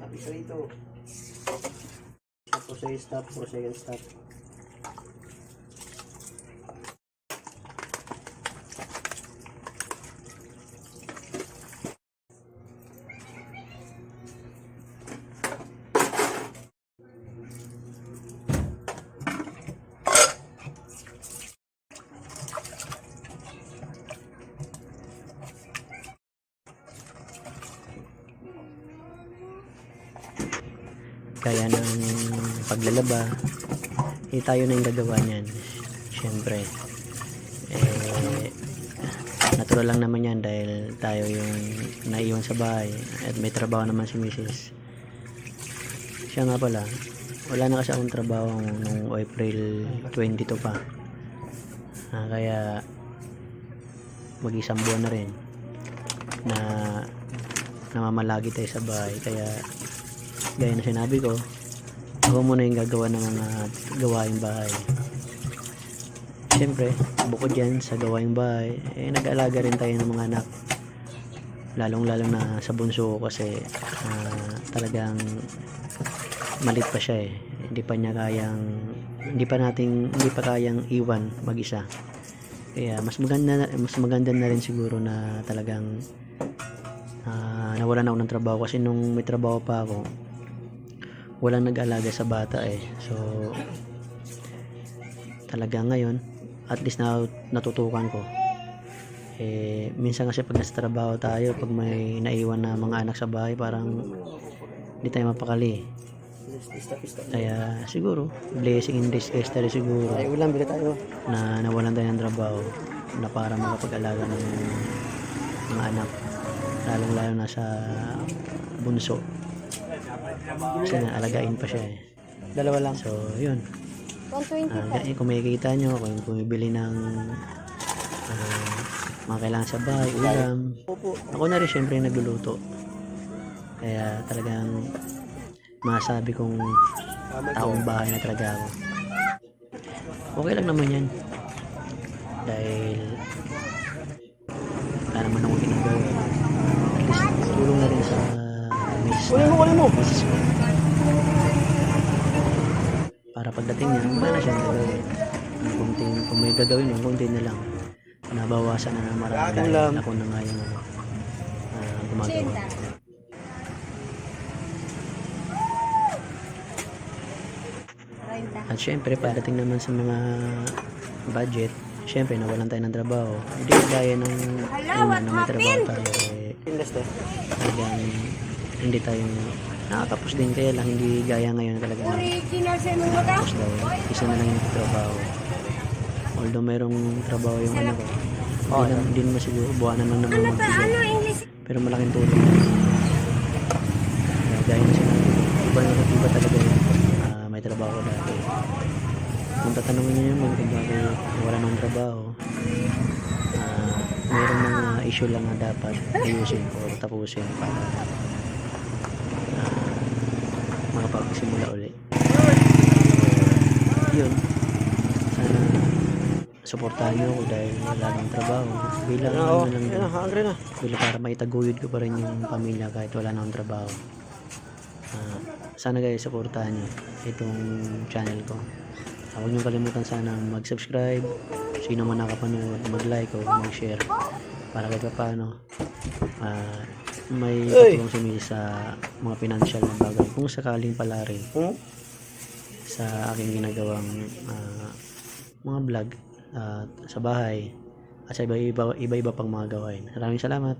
Tapos rito. Tapos sa stop, for second stop. Kaya ng paglalaba, eh tayo na yung gagawa niyan. Siyempre. Eh, natural lang naman yan dahil tayo yung naiwan sa bahay at may trabaho naman si Mrs. Siya nga pala, wala na kasi akong trabaho nung April 22 pa. Ah, kaya mag-isang buwan na rin na namamalagi tayo sa bahay kaya gaya na sinabi ko ako muna yung gagawa ng mga gawaing bahay. Siyempre bukod yan sa gawaing bahay eh nag-alaga rin tayo ng mga anak. Lalong lalong na sa bunso ko kasi ah, talagang malit pa siya eh. Hindi pa niya kayang hindi pa nating hindi pa kayang iwan mag-isa. Kaya mas maganda mas maganda na rin siguro na talagang ah, nawalan ako ng trabaho. Kasi nung may trabaho pa ako walang nag-alaga sa bata eh. So talaga ngayon at least na natutukan ko. Eh minsan kasi pag nasa trabaho tayo pag may naiwan na mga anak sa bahay parang hindi tayo mapakali. Kaya siguro blessing in disguise tayo siguro. Ay, ulam, bila tayo. na nawalan tayo ng trabaho na para makapag-alaga ng mga anak. Lalong lalo na sa bunso kasi alagain pa siya eh. Dalawa lang. so yun. 120 Ah, uh, kung makikita nyo kung bumibili ng ah, mga kailangan sa bahay ulam. Ako na rin syempre yung nagluluto. Kaya talagang masabi kong taong bahay na talaga ako. Okay lang naman yan. Dahil Kunin mo, para pagdating niya wala na siyang gagawin. Ang kunti kung may gagawin yung kunti na lang. Nabawasan na ng marami ako na nga yung ano, ah, gumagawa. At syempre, pagdating naman sa mga budget, syempre, nawalan tayo ng trabaho. Hindi gaya ng una na may trabaho tayo. Eh, talagang hindi tayo nakatapos din. Kaya lang hindi gaya ngayon talaga na tapos daw. Isa na lang yung trabaho. Although mayroong trabaho yung ano ko. Hindi, naman, hindi naman siguro buwanan lang naman magbigay. Ano? Pero malaking tulong. Kaya gaya na sinabi, iba na iba talaga yun. Ah, may trabaho dati. Kung tatanungin niyo yung mga bakit wala nang trabaho, ah, mayroong mga issue lang na dapat ayusin o tapusin para makapagsimula uli. Yun. Sana suportahan niyo ako dahil wala nang trabaho. Bilang ano lang din yan na, hangre na. Bila para maitaguyod ko pa rin yung pamilya kahit wala na akong trabaho. Ah, sana guys, supportahan nyo itong channel ko. Ah, Huwag nyo kalimutan sana mag-subscribe. Sino man nakapanood, mag-like o mag-share. Para kahit pa paano, ah, may Uy! katulong si Mrs. sa mga financial na bagay. Kung sakaling pala rin Hmm? sa aking ginagawang ah, mga vlog at sa bahay at sa iba-iba, iba-iba pang mga gawain. Maraming salamat.